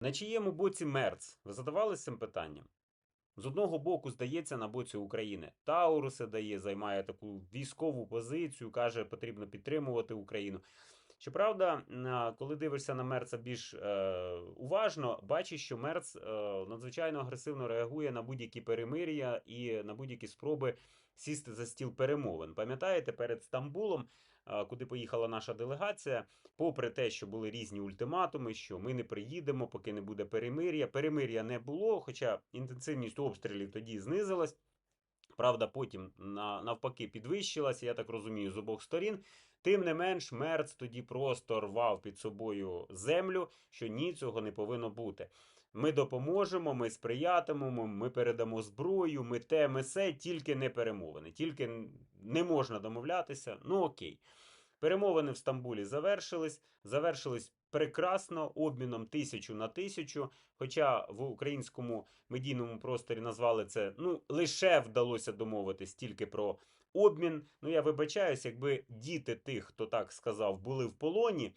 На чиєму боці Мерц? Ви задавалися цим питанням? З одного боку, здається, на боці України. Тауруси дає, займає таку військову позицію, каже, потрібно підтримувати Україну. Щоправда, коли дивишся на Мерца більш е, уважно, бачиш, що Мерц е, надзвичайно агресивно реагує на будь-які перемир'я і на будь-які спроби сісти за стіл перемовин. Пам'ятаєте, перед Стамбулом, куди поїхала наша делегація, попри те, що були різні ультиматуми, що ми не приїдемо, поки не буде перемир'я. Перемир'я не було, хоча інтенсивність обстрілів тоді знизилась. Правда, потім навпаки підвищилася, я так розумію, з обох сторін. Тим не менш, Мерц тоді просто рвав під собою землю, що ні, цього не повинно бути. Ми допоможемо, ми сприятимемо, ми передамо зброю, ми те, ми се, тільки не перемовини, тільки не можна домовлятися. Ну окей. Перемовини в Стамбулі завершились. Завершились прекрасно обміном тисячу на тисячу. Хоча в українському медійному просторі назвали це ну лише вдалося домовитись тільки про обмін. Ну я вибачаюсь, якби діти тих, хто так сказав, були в полоні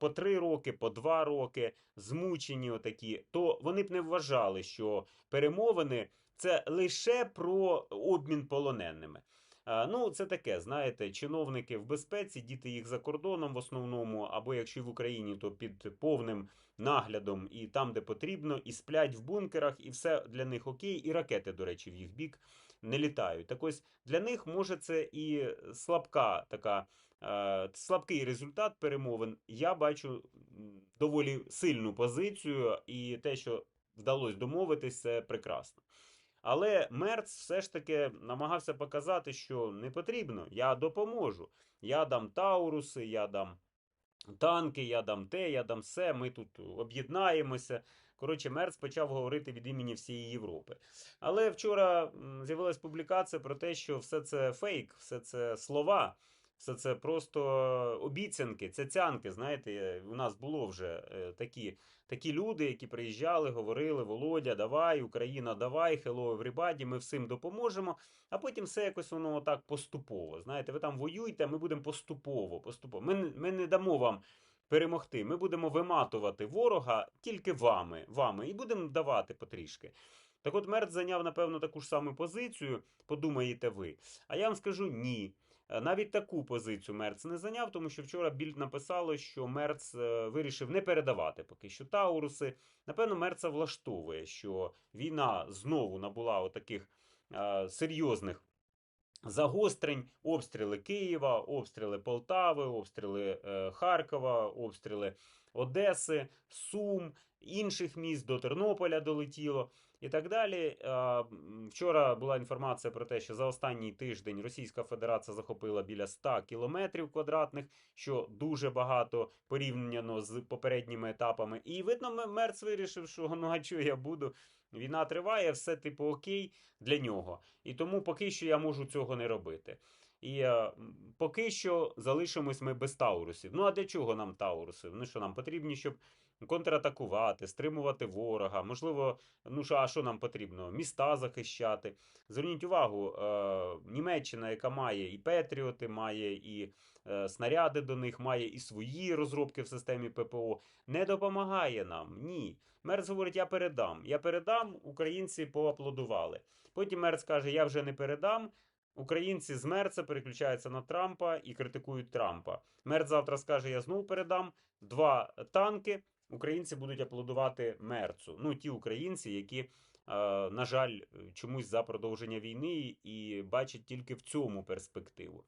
по три роки, по два роки, змучені отакі, то вони б не вважали, що перемовини це лише про обмін полоненими. А, Ну, це таке, знаєте, чиновники в безпеці, діти їх за кордоном в основному, або якщо в Україні, то під повним наглядом і там, де потрібно, і сплять в бункерах, і все для них окей, і ракети, до речі, в їх бік не літають. Так ось для них може це і слабка така. е, Слабкий результат перемовин. Я бачу доволі сильну позицію, і те, що вдалося домовитись, це прекрасно. Але Мерц все ж таки намагався показати, що не потрібно. Я допоможу. Я дам Тауруси, я дам танки, я дам те, я дам все. Ми тут об'єднаємося. Коротше, Мерц почав говорити від імені всієї Європи. Але вчора м, з'явилась публікація про те, що все це фейк, все це слова. Все це просто обіцянки, цяцянки. Знаєте, у нас було вже е, такі такі люди, які приїжджали, говорили: Володя, давай, Україна, давай, hello everybody, ми всім допоможемо. А потім все якось воно так поступово. Знаєте, ви там воюєте, ми будемо поступово. поступово. Ми, ми не дамо вам перемогти. Ми будемо виматувати ворога тільки вами, вами, і будемо давати потрішки. Так от Мерц зайняв, напевно, таку ж саму позицію, подумаєте ви. А я вам скажу ні. Е, Навіть таку позицію Мерц не зайняв, тому що вчора Більд написало, що Мерц е, вирішив не передавати поки що Тауруси. Напевно, Мерца влаштовує, що війна знову набула отаких е, серйозних загострень, обстріли Києва, обстріли Полтави, обстріли Харкова, обстріли Одеси, Сум, інших міст до Тернополя долетіло і так далі. Вчора була інформація про те, що за останній тиждень Російська Федерація захопила біля 100 кілометрів квадратних, що дуже багато порівняно з попередніми етапами. І видно, Мерц вирішив, що ну а чого я буду? Війна триває, все типу окей для нього. І тому поки що я можу цього не робити. І е, поки що залишимось ми без таурусів. Ну а для чого нам тауруси? Ну що нам потрібні, щоб контратакувати, стримувати ворога. Можливо, ну що, а що нам потрібно? Міста захищати. Зверніть увагу, е, Німеччина, яка має і Петріоти, має і е, снаряди до них, має і свої розробки в системі ППО, не допомагає нам. Ні. Мерц говорить, я передам. Я передам, українці поаплодували. Потім Мерц каже, я вже не передам. Українці з Мерца переключаються на Трампа і критикують Трампа. Мерц завтра скаже, я знову передам два танки. Українці будуть аплодувати Мерцу. Ну, ті українці, які, е, на жаль, чомусь за продовження війни і бачать тільки в цьому перспективу.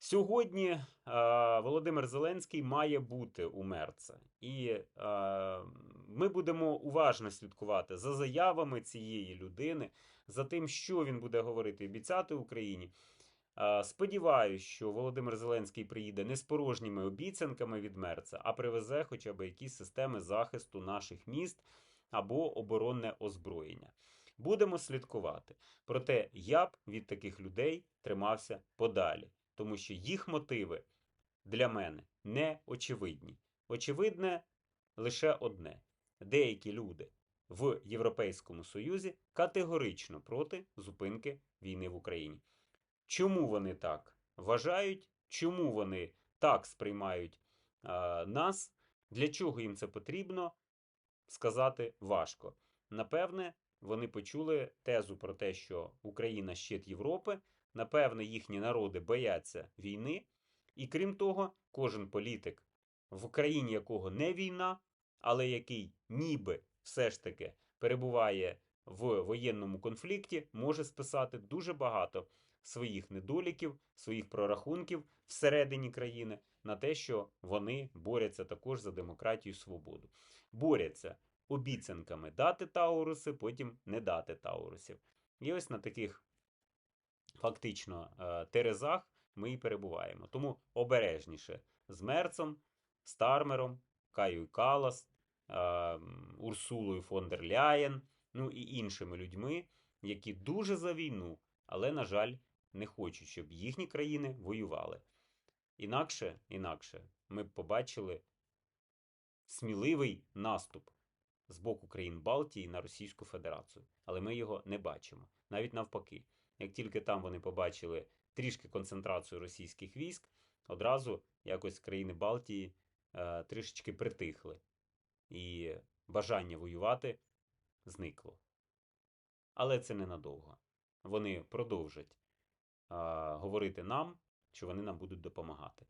Сьогодні е, Володимир Зеленський має бути у Мерца, і е, ми будемо уважно слідкувати за заявами цієї людини, за тим, що він буде говорити і обіцяти Україні. Е, Сподіваюсь, що Володимир Зеленський приїде не з порожніми обіцянками від Мерца, а привезе хоча б якісь системи захисту наших міст або оборонне озброєння. Будемо слідкувати. Проте я б від таких людей тримався подалі, тому що їх мотиви для мене не очевидні. Очевидне лише одне: деякі люди в Європейському Союзі категорично проти зупинки війни в Україні. Чому вони так вважають? Чому вони так сприймають а, нас? Для чого їм це потрібно, сказати важко. Напевне, вони почули тезу про те, що Україна щит Європи, напевне, їхні народи бояться війни, і крім того, кожен політик, в країні якого не війна, але який ніби все ж таки перебуває в воєнному конфлікті, може списати дуже багато своїх недоліків, своїх прорахунків всередині країни на те, що вони борються також за демократію і свободу. Борються обіцянками дати Тауруси, потім не дати Таурусів. І ось на таких фактично е, терезах ми і перебуваємо. Тому обережніше з Мерцом, Стармером, Каю Калас, е, Урсулою фон дер Ляєн, ну і іншими людьми, які дуже за війну, але, на жаль, не хочуть, щоб їхні країни воювали. Інакше, інакше ми б побачили сміливий наступ з боку країн Балтії на Російську Федерацію. Але ми його не бачимо. Навіть навпаки, як тільки там вони побачили трішки концентрацію російських військ, одразу якось країни Балтії е, трішечки притихли, і бажання воювати зникло. Але це ненадовго. Вони продовжать е, говорити нам, що вони нам будуть допомагати.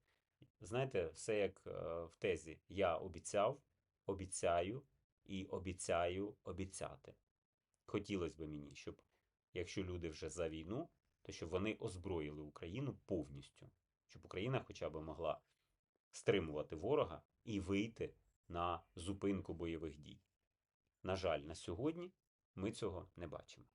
Знаєте, все як е, в тезі Я обіцяв, обіцяю і обіцяю обіцяти. Хотілося б мені, щоб якщо люди вже за війну, то щоб вони озброїли Україну повністю, щоб Україна хоча б могла стримувати ворога і вийти на зупинку бойових дій. На жаль, на сьогодні ми цього не бачимо.